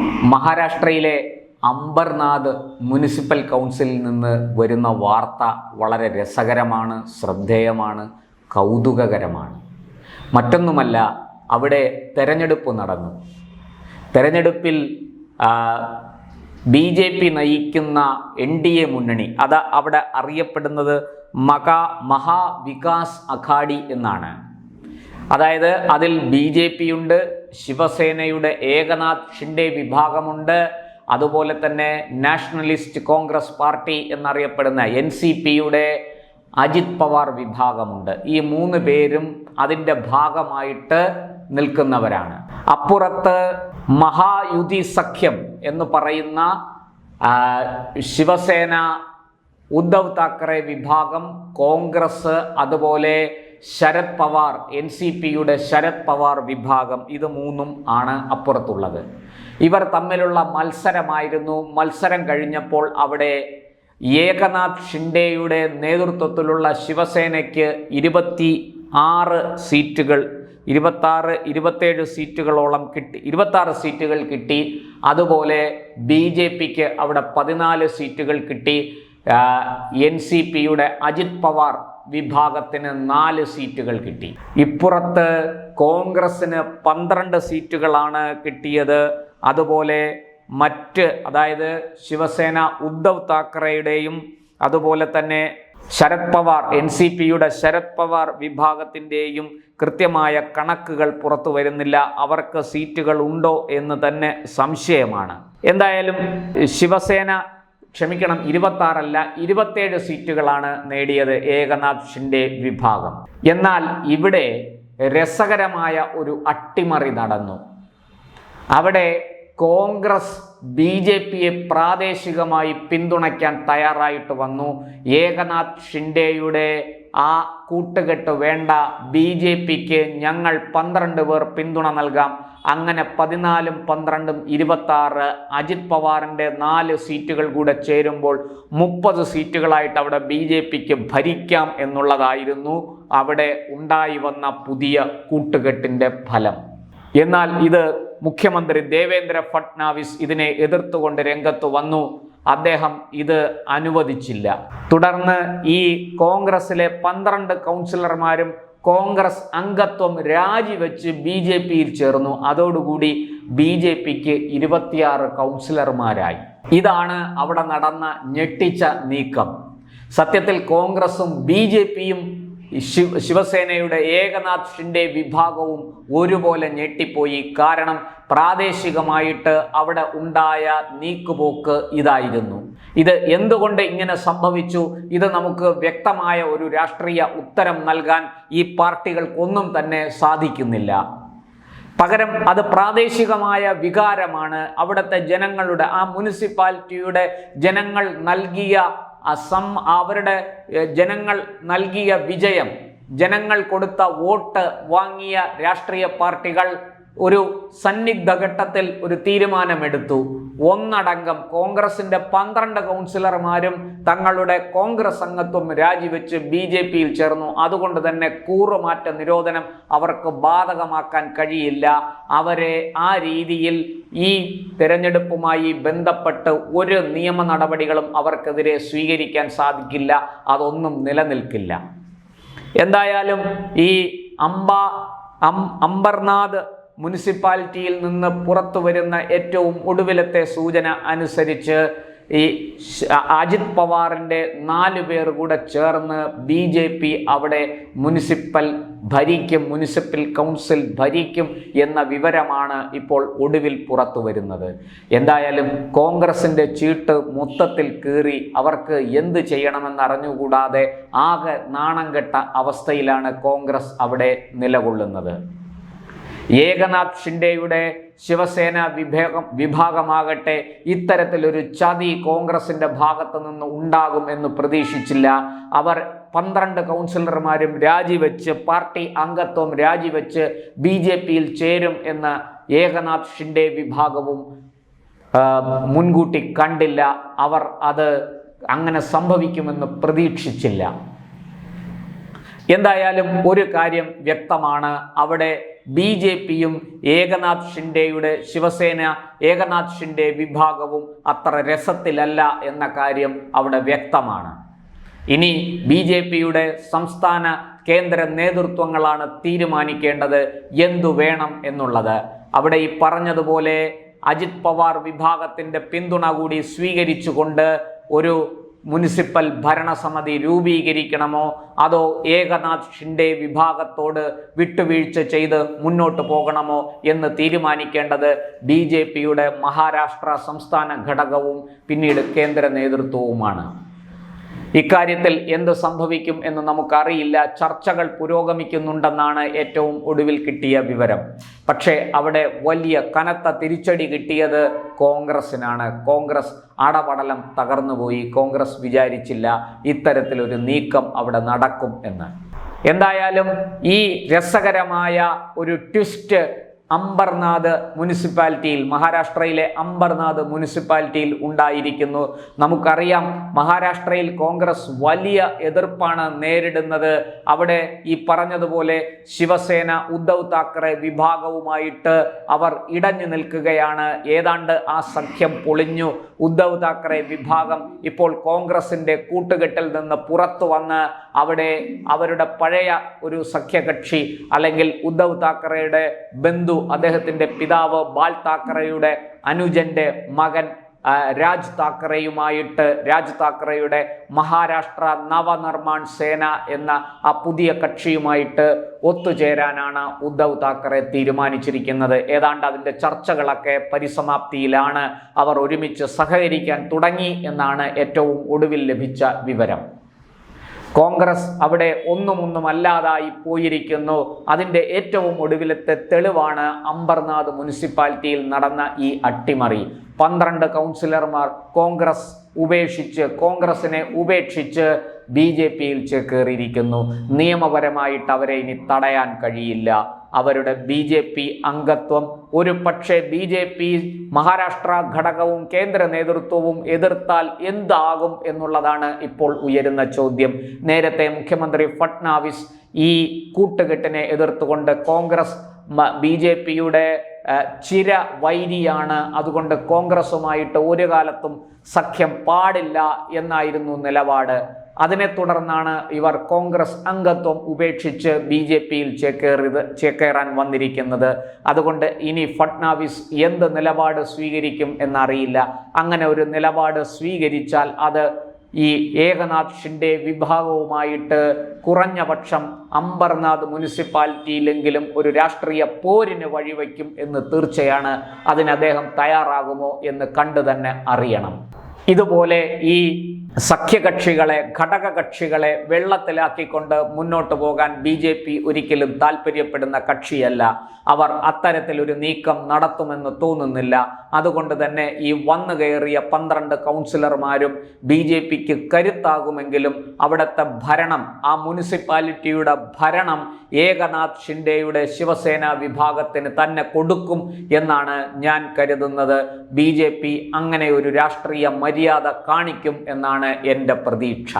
മഹാരാഷ്ട്രയിലെ അംബർനാഥ് മുനിസിപ്പൽ കൗൺസിലിൽ നിന്ന് വരുന്ന വാർത്ത വളരെ രസകരമാണ് ശ്രദ്ധേയമാണ് കൗതുകകരമാണ്. മറ്റൊന്നുമല്ല അവിടെ തെരഞ്ഞെടുപ്പ് നടന്നു. തെരഞ്ഞെടുപ്പിൽ ബി ജെ പി നയിക്കുന്ന എൻ ഡി എ മുന്നണി അത് അവിടെ അറിയപ്പെടുന്നത് മകാ മഹാവികാസ് അഘാഡി എന്നാണ്. അതായത് അതിൽ ബി ജെ പി ഉണ്ട് ശിവസേനയുടെ ഏകനാഥ് ഷിൻഡെ വിഭാഗമുണ്ട്. അതുപോലെ തന്നെ നാഷണലിസ്റ്റ് കോൺഗ്രസ് പാർട്ടി എന്നറിയപ്പെടുന്ന എൻ സി പിയുടെ അജിത് പവാർ വിഭാഗമുണ്ട്. ഈ മൂന്ന് പേരും അതിന്റെ ഭാഗമായിട്ട് നിൽക്കുന്നവരാണ്. അപ്പുറത്ത് മഹായുതി സഖ്യം എന്ന് പറയുന്ന ശിവസേന ഉദ്ധവ് താക്കറെ വിഭാഗം കോൺഗ്രസ് അതുപോലെ ശരത് പവാർ എൻ സി പിയുടെ ശരത് പവാർ വിഭാഗം ഇത് മൂന്നും ആണ് അപ്പുറത്തുള്ളത്. ഇവർ തമ്മിലുള്ള മത്സരമായിരുന്നു. മത്സരം കഴിഞ്ഞപ്പോൾ അവിടെ ഏകനാഥ് ഷിൻഡെയുടെ നേതൃത്വത്തിലുള്ള ശിവസേനയ്ക്ക് ഇരുപത്തി ആറ് സീറ്റുകൾ ഇരുപത്താറ് ഇരുപത്തേഴ് സീറ്റുകളോളം കിട്ടി ഇരുപത്താറ് സീറ്റുകൾ കിട്ടി. അതുപോലെ ബി ജെ പിക്ക് അവിടെ പതിനാല് സീറ്റുകൾ കിട്ടി. എൻ സി പിയുടെ അജിത് പവാർ വിഭാഗത്തിന് നാല് സീറ്റുകൾ കിട്ടി. ഇപ്പുറത്ത് കോൺഗ്രസിന് പന്ത്രണ്ട് സീറ്റുകളാണ് കിട്ടിയത്. അതുപോലെ മറ്റ് അതായത് ശിവസേന ഉദ്ധവ് താക്കറെയുടെയും അതുപോലെ തന്നെ ശരത് പവാർ എൻ സി പിയുടെ ശരത് പവാർ വിഭാഗത്തിന്റെയും കൃത്യമായ കണക്കുകൾ പുറത്തു വരുന്നില്ല. അവർക്ക് സീറ്റുകൾ ഉണ്ടോ എന്ന് തന്നെ സംശയമാണ്. എന്തായാലും ശിവസേന ക്ഷമിക്കണം ഇരുപത്താറല്ല ഇരുപത്തേഴ് സീറ്റുകളാണ് നേടിയത് ഏകനാഥ് ഷിൻഡെ വിഭാഗം. എന്നാൽ ഇവിടെ രസകരമായ ഒരു അട്ടിമറി നടന്നു. അവിടെ കോൺഗ്രസ് ബി ജെ പിയെ പ്രാദേശികമായി പിന്തുണയ്ക്കാൻ തയ്യാറായിട്ട് വന്നു. ഏകനാഥ് ഷിൻഡെയുടെ ആ കൂട്ടുകെട്ട് വേണ്ട ബി ജെ പിക്ക് ഞങ്ങൾ പന്ത്രണ്ട് പേർ പിന്തുണ നൽകാം. അങ്ങനെ പതിനാലും പന്ത്രണ്ടും ഇരുപത്താറ് അജിത് പവാറിന്റെ നാല് സീറ്റുകൾ കൂടെ ചേരുമ്പോൾ മുപ്പത് സീറ്റുകളായിട്ട് അവിടെ ബി ജെ പിക്ക് ഭരിക്കാം എന്നുള്ളതായിരുന്നു അവിടെ ഉണ്ടായി വന്ന പുതിയ കൂട്ടുകെട്ടിന്റെ ഫലം. എന്നാൽ ഇത് മുഖ്യമന്ത്രി ദേവേന്ദ്ര ഫട്നാവിസ് ഇതിനെ എതിർത്തുകൊണ്ട് രംഗത്ത് വന്നു. അദ്ദേഹം ഇത് അനുവദിച്ചില്ല. തുടർന്ന് ഈ കോൺഗ്രസിലെ പന്ത്രണ്ട് കൗൺസിലർമാരും കോൺഗ്രസ് അംഗത്വം രാജിവെച്ച് ബി ജെ പിയിൽ ചേർന്നു. അതോടുകൂടി ബി ജെ പിക്ക് ഇരുപത്തിയാറ് കൗൺസിലർമാരായി. ഇതാണ് അവിടെ നടന്ന ഞെട്ടിച്ച നീക്കം. സത്യത്തിൽ കോൺഗ്രസും ബി ജെ പിയും ശിവ ശിവസേനയുടെ ഏകനാഥ് ഷിൻഡെ വിഭാഗവും ഒരുപോലെ ഞെട്ടിപ്പോയി. കാരണം പ്രാദേശികമായിട്ട് അവിടെ ഉണ്ടായ നീക്കുപോക്ക് ഇതായിരുന്നു. ഇത് എന്തുകൊണ്ട് ഇങ്ങനെ സംഭവിച്ചു? ഇത് നമുക്ക് വ്യക്തമായ ഒരു രാഷ്ട്രീയ ഉത്തരം നൽകാൻ ഈ പാർട്ടികൾക്കൊന്നും തന്നെ സാധിക്കുന്നില്ല. പകരം അത് പ്രാദേശികമായ വികാരമാണ്. അവിടുത്തെ ജനങ്ങളുടെ ആ മുനിസിപ്പാലിറ്റിയുടെ ജനങ്ങൾ നൽകിയ അസം അവരുടെ ജനങ്ങൾ നൽകിയ വിജയം ജനങ്ങൾ കൊടുത്ത വോട്ട് വാങ്ങിയ രാഷ്ട്രീയ പാർട്ടികൾ ഒരു സന്നിഗ്ധ ഘട്ടത്തിൽ ഒരു തീരുമാനമെടുത്തു. ഒന്നടങ്കം കോൺഗ്രസിന്റെ പന്ത്രണ്ട് കൗൺസിലർമാരും തങ്ങളുടെ കോൺഗ്രസ് അംഗത്വം രാജിവെച്ച് ബി ജെ പിയിൽ ചേർന്നു. അതുകൊണ്ട് തന്നെ കൂറുമാറ്റ നിരോധനം അവർക്ക് ബാധകമാക്കാൻ കഴിയില്ല. അവരെ ആ രീതിയിൽ ഈ തെരഞ്ഞെടുപ്പുമായി ബന്ധപ്പെട്ട് ഒരു നിയമ നടപടികളും അവർക്കെതിരെ സ്വീകരിക്കാൻ സാധിക്കില്ല. അതൊന്നും നിലനിൽക്കില്ല. എന്തായാലും ഈ അംബ അംബർനാഥ് മുനിസിപ്പാലിറ്റിയിൽ നിന്ന് പുറത്തു വരുന്ന ഏറ്റവും ഒടുവിലത്തെ സൂചന അനുസരിച്ച് ഈ അജിത് പവാറിന്റെ നാല് പേർ കൂടെ ചേർന്ന് ബി ജെ പി അവിടെ മുനിസിപ്പൽ ഭരിക്കും മുനിസിപ്പൽ കൗൺസിൽ ഭരിക്കും എന്ന വിവരമാണ് ഇപ്പോൾ ഒടുവിൽ പുറത്തു വരുന്നത്. എന്തായാലും കോൺഗ്രസിന്റെ ചീട്ട് മൊത്തത്തിൽ കീറി അവർക്ക് എന്ത് ചെയ്യണമെന്ന് അറിഞ്ഞുകൂടാതെ ആകെ നാണം കെട്ട അവസ്ഥയിലാണ് കോൺഗ്രസ് അവിടെ നിലകൊള്ളുന്നത്. ഏകനാഥ് ഷിൻഡെയുടെ ശിവസേന വിഭാഗം വിഭാഗമാകട്ടെ ഇത്തരത്തിലൊരു ചതി കോൺഗ്രസിന്റെ ഭാഗത്തു നിന്ന് ഉണ്ടാകും എന്ന് പ്രതീക്ഷിച്ചില്ല. അവർ പന്ത്രണ്ട് കൗൺസിലർമാരും രാജിവെച്ച് പാർട്ടി അംഗത്വം രാജിവെച്ച് ബി ജെ പിയിൽ ചേരും എന്ന് ഏകനാഥ് ഷിൻഡെ വിഭാഗവും മുൻകൂട്ടി കണ്ടില്ല. അവർ അത് അങ്ങനെ സംഭവിക്കുമെന്ന് പ്രതീക്ഷിച്ചില്ല. എന്തായാലും ഒരു കാര്യം വ്യക്തമാണ്. അവിടെ ബി ജെ പിയും ഏകനാഥ് ഷിൻഡെയുടെ ശിവസേന ഏകനാഥ് ഷിൻഡെ വിഭാഗവും അത്ര രസത്തിലല്ല എന്ന കാര്യം അവിടെ വ്യക്തമാണ്. ഇനി ബി ജെ പിയുടെ സംസ്ഥാന കേന്ദ്ര നേതൃത്വങ്ങളാണ് തീരുമാനിക്കേണ്ടത് എന്തു വേണം എന്നുള്ളത്. അവിടെ ഈ പറഞ്ഞതുപോലെ അജിത് പവാർ വിഭാഗത്തിന്റെ പിന്തുണ കൂടി സ്വീകരിച്ചുകൊണ്ട് ഒരു മുനിസിപ്പൽ ഭരണസമിതി രൂപീകരിക്കണമോ? അതോ ഏകനാഥ് ഷിൻഡെ വിഭാഗത്തോട് വിട്ടുവീഴ്ച ചെയ്ത് മുന്നോട്ട് പോകണമോ എന്ന് തീരുമാനിക്കേണ്ടത് ബി ജെ പിയുടെ മഹാരാഷ്ട്ര സംസ്ഥാന ഘടകവും പിന്നീട് കേന്ദ്ര നേതൃത്വവുമാണ്. ഇക്കാര്യത്തിൽ എന്ത് സംഭവിക്കും എന്ന് നമുക്കറിയില്ല. ചർച്ചകൾ പുരോഗമിക്കുന്നുണ്ടെന്നാണ് ഏറ്റവും ഒടുവിൽ കിട്ടിയ വിവരം. പക്ഷേ അവിടെ വലിയ കനത്ത തിരിച്ചടി കിട്ടിയത് കോൺഗ്രസിനാണ് കോൺഗ്രസ് അടപടലം തകർന്നുപോയി. കോൺഗ്രസ് വിചാരിച്ചില്ല ഇത്തരത്തിലൊരു നീക്കം അവിടെ നടക്കും എന്ന്. എന്തായാലും ഈ രസകരമായ ഒരു ട്വിസ്റ്റ് അംബർനാഥ് മുനിസിപ്പാലിറ്റിയിൽ മഹാരാഷ്ട്രയിലെ അംബർനാഥ് മുനിസിപ്പാലിറ്റിയിൽ ഉണ്ടായിരിക്കുന്നു. നമുക്കറിയാം മഹാരാഷ്ട്രയിൽ കോൺഗ്രസ് വലിയ എതിർപ്പാണ് നേരിടുന്നത്. അവിടെ ഈ പറഞ്ഞതുപോലെ ശിവസേന ഉദ്ധവ് താക്കറെ വിഭാഗവുമായിട്ട് അവർ ഇടഞ്ഞു നിൽക്കുകയാണ്. ഏതാണ്ട് ആ സഖ്യം പൊളിഞ്ഞു. ഉദ്ധവ് താക്കറെ വിഭാഗം ഇപ്പോൾ കോൺഗ്രസിന്റെ കൂട്ടുകെട്ടിൽ നിന്ന് പുറത്തു വന്ന് അവിടെ അവരുടെ പഴയ ഒരു സഖ്യകക്ഷി അല്ലെങ്കിൽ ഉദ്ധവ് താക്കറെയുടെ ബന്ധു അദ്ദേഹത്തിന്റെ പിതാവ് ബാൽ താക്കറയുടെ അനുജന്റെ മകൻ രാജ് താക്കറെയുമായിട്ട് രാജ് താക്കറയുടെ മഹാരാഷ്ട്ര നവനിർമ്മാൺ സേന എന്ന ആ പുതിയ കക്ഷിയുമായിട്ട് ഒത്തുചേരാനാണ് ഉദ്ധവ് താക്കറെ തീരുമാനിച്ചിരിക്കുന്നത്. ഏതാണ്ട് അതിന്റെ ചർച്ചകളൊക്കെ പരിസമാപ്തിയിലാണ് അവർ ഒരുമിച്ച് സഹകരിക്കാൻ തുടങ്ങി എന്നാണ് ഏറ്റവും ഒടുവിൽ ലഭിച്ച വിവരം. കോൺഗ്രസ് അവിടെ ഒന്നും ഒന്നും അല്ലാതായി പോയിരിക്കുന്നു. അതിന്റെ ഏറ്റവും ഒടുവിലത്തെ തെളിവാണ് അംബർനാഥ് മുനിസിപ്പാലിറ്റിയിൽ നടന്ന ഈ അട്ടിമറി. പന്ത്രണ്ട് കൗൺസിലർമാർ കോൺഗ്രസ് ഉപേക്ഷിച്ച് കോൺഗ്രസിനെ ഉപേക്ഷിച്ച് ബി ജെ പിയിൽ ചേക്കേറിയിരിക്കുന്നു നിയമപരമായിട്ട് അവരെ ഇനി തടയാൻ കഴിയില്ല. അവരുടെ ബി ജെ പി അംഗത്വം. ഒരു പക്ഷേ ബി ജെ പി മഹാരാഷ്ട്ര ഘടകവും കേന്ദ്ര നേതൃത്വവും എതിർത്താൽ എന്താകും എന്നുള്ളതാണ് ഇപ്പോൾ ഉയരുന്ന ചോദ്യം. നേരത്തെ മുഖ്യമന്ത്രി ഫട്നാവിസ് ഈ കൂട്ടുകെട്ടിനെ എതിർത്തുകൊണ്ട് കോൺഗ്രസ് ബി ജെ പിയുടെ ചിര വൈരിയാണ് അതുകൊണ്ട് കോൺഗ്രസുമായിട്ട് ഒരു കാലത്തും സഖ്യം പാടില്ല എന്നായിരുന്നു നിലപാട്. അതിനെ തുടർന്നാണ് ഇവർ കോൺഗ്രസ് അംഗത്വം ഉപേക്ഷിച്ച് ബി ജെ പിയിൽ ചേക്കേറിയത് ചേക്കേറാൻ വന്നിരിക്കുന്നത്. അതുകൊണ്ട് ഇനി ഫട്നാവിസ് എന്ത് നിലപാട് സ്വീകരിക്കും എന്നറിയില്ല. അങ്ങനെ ഒരു നിലപാട് സ്വീകരിച്ചാൽ അത് ഈ ഏകനാഥ് ഷിൻഡെ വിഭാഗവുമായിട്ട് കുറഞ്ഞ പക്ഷം അംബർനാഥ് മുനിസിപ്പാലിറ്റിയിലെങ്കിലും ഒരു രാഷ്ട്രീയ പോരിന് വഴിവെക്കും എന്ന് തീർച്ചയാണ് അതിന് അദ്ദേഹം തയ്യാറാകുമോ എന്ന് കണ്ടു തന്നെ അറിയണം. ഇതുപോലെ ഈ സഖ്യകക്ഷികളെ ഘടകകക്ഷികളെ വെള്ളത്തിലാക്കിക്കൊണ്ട് മുന്നോട്ട് പോകാൻ ബി ജെ പി ഒരിക്കലും താല്പര്യപ്പെടുന്ന കക്ഷിയല്ല. അവർ അത്തരത്തിലൊരു നീക്കം നടത്തുമെന്ന് തോന്നുന്നില്ല. അതുകൊണ്ട് തന്നെ ഈ വന്നു കയറിയ പന്ത്രണ്ട് കൗൺസിലർമാരും ബി ജെ പിക്ക് കരുത്താകുമെങ്കിലും അവിടുത്തെ ഭരണം ആ മുനിസിപ്പാലിറ്റിയുടെ ഭരണം ഏകനാഥ് ഷിൻഡെയുടെ ശിവസേന വിഭാഗത്തിന് തന്നെ കൊടുക്കും എന്നാണ് ഞാൻ കരുതുന്നത്. ബി ജെ പി അങ്ങനെ ഒരു രാഷ്ട്രീയ മര്യാദ കാണിക്കും എന്നാണ് എന്റെ പ്രതീക്ഷ.